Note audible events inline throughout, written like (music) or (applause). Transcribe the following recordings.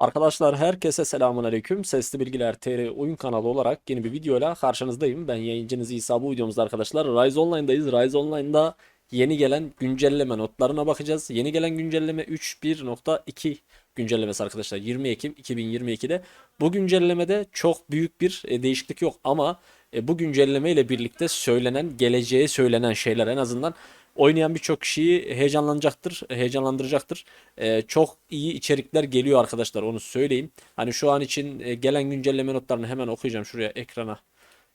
Arkadaşlar herkese selamun aleyküm. Sesli Bilgiler TR oyun kanalı olarak yeni bir videoyla karşınızdayım. Ben yayıncınız İsa bu videomuzda arkadaşlar Rise Online'dayız. Rise Online'da yeni gelen güncelleme notlarına bakacağız. Yeni gelen güncelleme 3.1.2 güncellemesi arkadaşlar 20 Ekim 2022'de. Bu güncellemede çok büyük bir e, değişiklik yok ama e, bu güncelleme ile birlikte söylenen, geleceğe söylenen şeyler en azından oynayan birçok kişiyi heyecanlanacaktır, heyecanlandıracaktır. Ee, çok iyi içerikler geliyor arkadaşlar onu söyleyeyim. Hani şu an için e, gelen güncelleme notlarını hemen okuyacağım şuraya ekrana.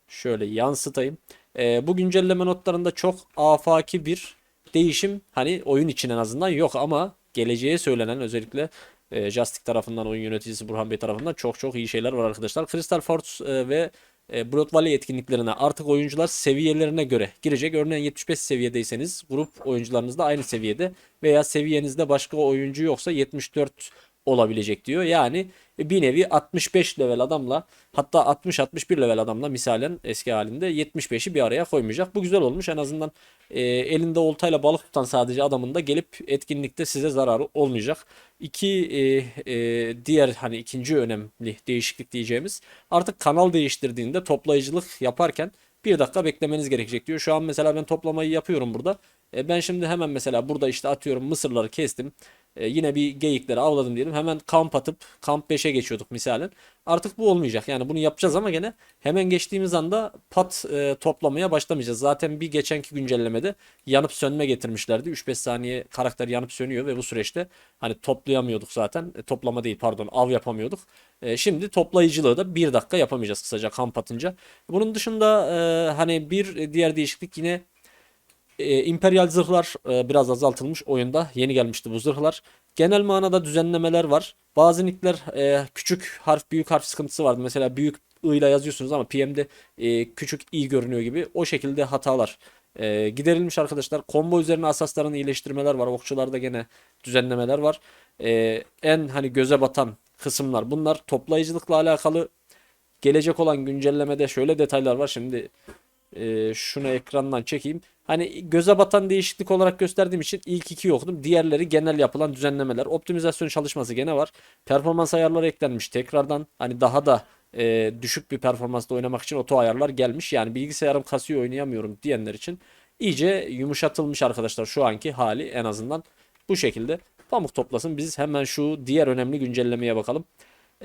Şöyle yansıtayım. Ee, bu güncelleme notlarında çok afaki bir değişim hani oyun için en azından yok ama geleceğe söylenen özellikle e, Justic tarafından oyun yöneticisi Burhan Bey tarafından çok çok iyi şeyler var arkadaşlar. Crystal Force e, ve e, etkinliklerine artık oyuncular seviyelerine göre girecek. Örneğin 75 seviyedeyseniz grup oyuncularınız da aynı seviyede veya seviyenizde başka oyuncu yoksa 74 olabilecek diyor. Yani bir nevi 65 level adamla hatta 60-61 level adamla misalen eski halinde 75'i bir araya koymayacak. Bu güzel olmuş. En azından e, elinde oltayla balık tutan sadece adamın da gelip etkinlikte size zararı olmayacak. İki e, e, diğer hani ikinci önemli değişiklik diyeceğimiz artık kanal değiştirdiğinde toplayıcılık yaparken bir dakika beklemeniz gerekecek diyor. Şu an mesela ben toplamayı yapıyorum burada. E, ben şimdi hemen mesela burada işte atıyorum mısırları kestim. E, yine bir geyikleri avladım diyelim. Hemen kamp atıp kamp 5'e geçiyorduk misalen. Artık bu olmayacak. Yani bunu yapacağız ama gene hemen geçtiğimiz anda pat e, toplamaya başlamayacağız. Zaten bir geçenki güncellemede yanıp sönme getirmişlerdi. 3-5 saniye karakter yanıp sönüyor ve bu süreçte hani toplayamıyorduk zaten. E, toplama değil pardon av yapamıyorduk. E, şimdi toplayıcılığı da 1 dakika yapamayacağız kısaca kamp atınca. Bunun dışında e, hani bir diğer değişiklik yine e, İmperyal zırhlar e, biraz azaltılmış oyunda. Yeni gelmişti bu zırhlar. Genel manada düzenlemeler var. Bazı nickler e, küçük harf büyük harf sıkıntısı vardı. Mesela büyük I ile yazıyorsunuz ama PM'de e, küçük i görünüyor gibi. O şekilde hatalar e, giderilmiş arkadaşlar. Combo üzerine asasların iyileştirmeler var. Okçularda gene düzenlemeler var. E, en hani göze batan kısımlar bunlar. Toplayıcılıkla alakalı gelecek olan güncellemede şöyle detaylar var. Şimdi e, şunu ekrandan çekeyim. Hani göze batan değişiklik olarak gösterdiğim için ilk iki okudum. Diğerleri genel yapılan düzenlemeler. Optimizasyon çalışması gene var. Performans ayarları eklenmiş tekrardan. Hani daha da e, düşük bir performansla oynamak için oto ayarlar gelmiş. Yani bilgisayarım kasıyor oynayamıyorum diyenler için iyice yumuşatılmış arkadaşlar şu anki hali en azından bu şekilde. Pamuk toplasın. Biz hemen şu diğer önemli güncellemeye bakalım.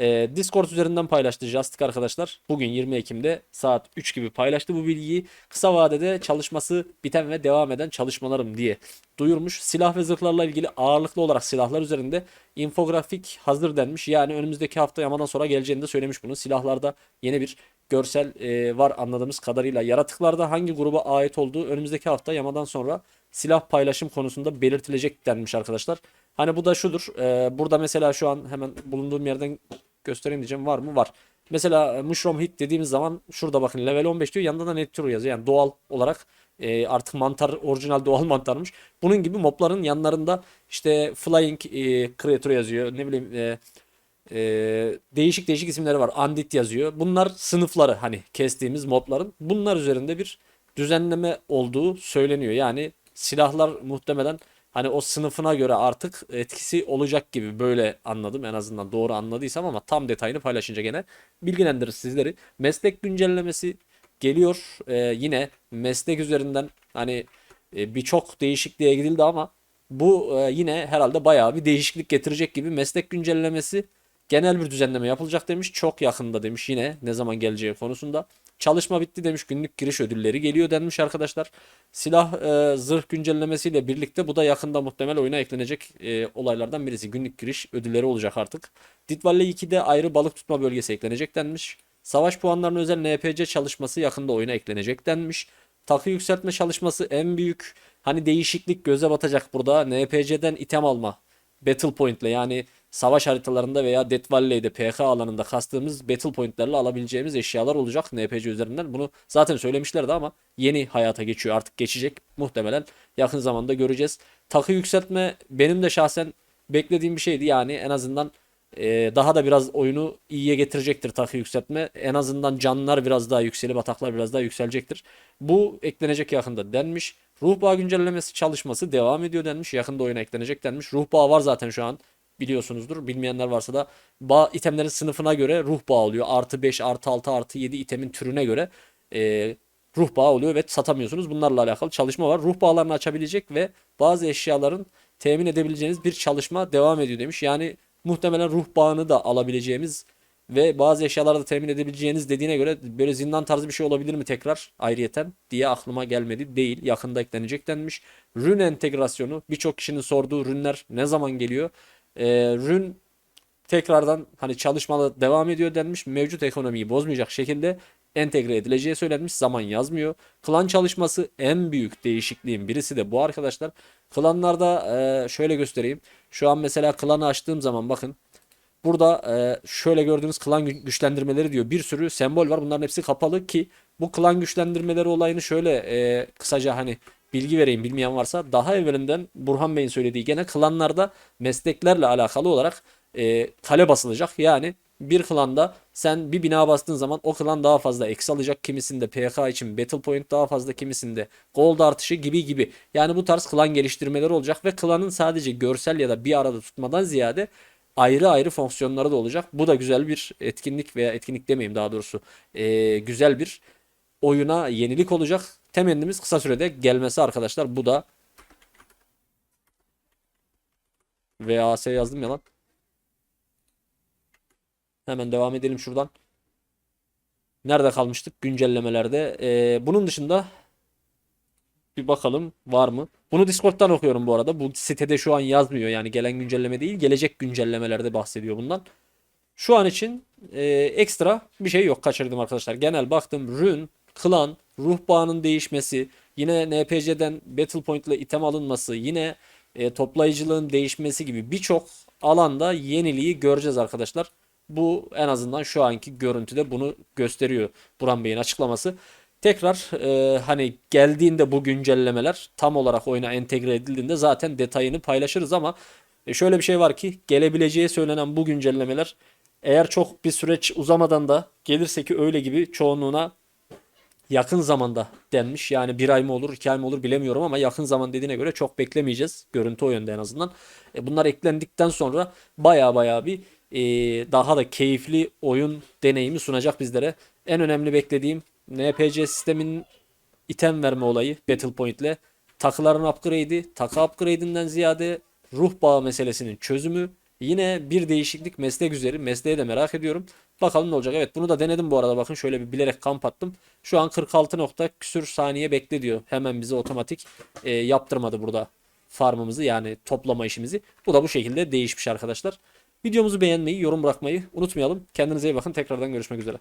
Ee, Discord üzerinden paylaştı Justic arkadaşlar. Bugün 20 Ekim'de saat 3 gibi paylaştı bu bilgiyi. Kısa vadede çalışması biten ve devam eden çalışmalarım diye duyurmuş. Silah ve zırhlarla ilgili ağırlıklı olarak silahlar üzerinde infografik hazır denmiş. Yani önümüzdeki hafta yamadan sonra geleceğini de söylemiş bunu. Silahlarda yeni bir görsel e, var anladığımız kadarıyla. Yaratıklarda hangi gruba ait olduğu önümüzdeki hafta yamadan sonra silah paylaşım konusunda belirtilecek denmiş arkadaşlar. Hani bu da şudur. E, burada mesela şu an hemen bulunduğum yerden göstereyim diyeceğim. Var mı? Var. Mesela e, Mushroom Hit dediğimiz zaman şurada bakın level 15 diyor. Yanında da Nature yazıyor. Yani doğal olarak e, artık mantar orijinal doğal (laughs) mantarmış. Bunun gibi mobların yanlarında işte Flying e, Creature yazıyor. Ne bileyim e, e, değişik değişik isimleri var. Undead yazıyor. Bunlar sınıfları hani kestiğimiz mobların. Bunlar üzerinde bir düzenleme olduğu söyleniyor. Yani silahlar muhtemelen hani o sınıfına göre artık etkisi olacak gibi böyle anladım en azından doğru anladıysam ama tam detayını paylaşınca gene bilgilendirir sizleri. Meslek güncellemesi geliyor. Ee, yine meslek üzerinden hani e, birçok değişikliğe gidildi ama bu e, yine herhalde bayağı bir değişiklik getirecek gibi meslek güncellemesi genel bir düzenleme yapılacak demiş. Çok yakında demiş yine ne zaman geleceği konusunda. Çalışma bitti demiş. Günlük giriş ödülleri geliyor denmiş arkadaşlar. Silah e, zırh güncellemesiyle birlikte bu da yakında muhtemel oyuna eklenecek e, olaylardan birisi. Günlük giriş ödülleri olacak artık. Dit Valley 2'de ayrı balık tutma bölgesi eklenecek denmiş. Savaş puanlarına özel NPC çalışması yakında oyuna eklenecek denmiş. Takı yükseltme çalışması en büyük hani değişiklik göze batacak burada. NPC'den item alma. Battle Point ile yani savaş haritalarında veya Death Valley'de PK alanında kastığımız battle pointlerle alabileceğimiz eşyalar olacak NPC üzerinden. Bunu zaten söylemişlerdi ama yeni hayata geçiyor artık geçecek. Muhtemelen yakın zamanda göreceğiz. Takı yükseltme benim de şahsen beklediğim bir şeydi. Yani en azından e, daha da biraz oyunu iyiye getirecektir takı yükseltme. En azından canlar biraz daha yükselip ataklar biraz daha yükselecektir. Bu eklenecek yakında denmiş. Ruh bağı güncellemesi çalışması devam ediyor denmiş. Yakında oyuna eklenecek denmiş. Ruh bağı var zaten şu an biliyorsunuzdur. Bilmeyenler varsa da bağ itemlerin sınıfına göre ruh bağı oluyor. Artı 5, artı 6, artı 7 itemin türüne göre e, ruh bağı oluyor ve satamıyorsunuz. Bunlarla alakalı çalışma var. Ruh bağlarını açabilecek ve bazı eşyaların temin edebileceğiniz bir çalışma devam ediyor demiş. Yani muhtemelen ruh bağını da alabileceğimiz ve bazı eşyaları da temin edebileceğiniz dediğine göre böyle zindan tarzı bir şey olabilir mi tekrar ayrıyeten diye aklıma gelmedi. Değil. Yakında eklenecek denmiş. Rün entegrasyonu birçok kişinin sorduğu rünler ne zaman geliyor? Ee, rün tekrardan hani çalışmalı devam ediyor denmiş. Mevcut ekonomiyi bozmayacak şekilde entegre edileceği söylenmiş. Zaman yazmıyor. Klan çalışması en büyük değişikliğin birisi de bu arkadaşlar. Klanlarda e, şöyle göstereyim. Şu an mesela klanı açtığım zaman bakın Burada e, şöyle gördüğünüz klan gü- güçlendirmeleri diyor. Bir sürü sembol var. Bunların hepsi kapalı ki bu klan güçlendirmeleri olayını şöyle e, kısaca hani bilgi vereyim bilmeyen varsa daha evvelinden Burhan Bey'in söylediği gene klanlarda mesleklerle alakalı olarak e, kale basılacak. Yani bir klanda sen bir bina bastığın zaman o klan daha fazla eksi alacak. Kimisinde PK için Battle Point daha fazla kimisinde Gold artışı gibi gibi. Yani bu tarz klan geliştirmeleri olacak ve klanın sadece görsel ya da bir arada tutmadan ziyade ayrı ayrı fonksiyonları da olacak. Bu da güzel bir etkinlik veya etkinlik demeyeyim daha doğrusu. Ee, güzel bir oyuna yenilik olacak. Temennimiz kısa sürede gelmesi arkadaşlar. Bu da VAS yazdım ya lan. Hemen devam edelim şuradan. Nerede kalmıştık? Güncellemelerde. Ee, bunun dışında bir bakalım var mı? Bunu Discord'dan okuyorum bu arada. Bu sitede şu an yazmıyor. Yani gelen güncelleme değil, gelecek güncellemelerde bahsediyor bundan. Şu an için e, ekstra bir şey yok. Kaçırdım arkadaşlar. Genel baktım. Rune, klan, ruh bağının değişmesi, yine NPC'den Battle Point ile item alınması, yine e, toplayıcılığın değişmesi gibi birçok alanda yeniliği göreceğiz arkadaşlar. Bu en azından şu anki görüntüde bunu gösteriyor Buran Bey'in açıklaması. Tekrar e, hani geldiğinde bu güncellemeler tam olarak oyuna entegre edildiğinde zaten detayını paylaşırız ama e, şöyle bir şey var ki gelebileceği söylenen bu güncellemeler eğer çok bir süreç uzamadan da gelirse ki öyle gibi çoğunluğuna yakın zamanda denmiş. Yani bir ay mı olur, iki ay mı olur bilemiyorum ama yakın zaman dediğine göre çok beklemeyeceğiz. Görüntü o yönde en azından. E, bunlar eklendikten sonra baya baya bir e, daha da keyifli oyun deneyimi sunacak bizlere. En önemli beklediğim NPC sisteminin item verme olayı Battle Point ile takıların upgrade'i, takı upgrade'inden ziyade ruh bağı meselesinin çözümü. Yine bir değişiklik meslek üzeri. Mesleği de merak ediyorum. Bakalım ne olacak. Evet bunu da denedim bu arada. Bakın şöyle bir bilerek kamp attım. Şu an 46 nokta küsür saniye bekle diyor. Hemen bize otomatik e, yaptırmadı burada farmımızı yani toplama işimizi. Bu da bu şekilde değişmiş arkadaşlar. Videomuzu beğenmeyi, yorum bırakmayı unutmayalım. Kendinize iyi bakın. Tekrardan görüşmek üzere.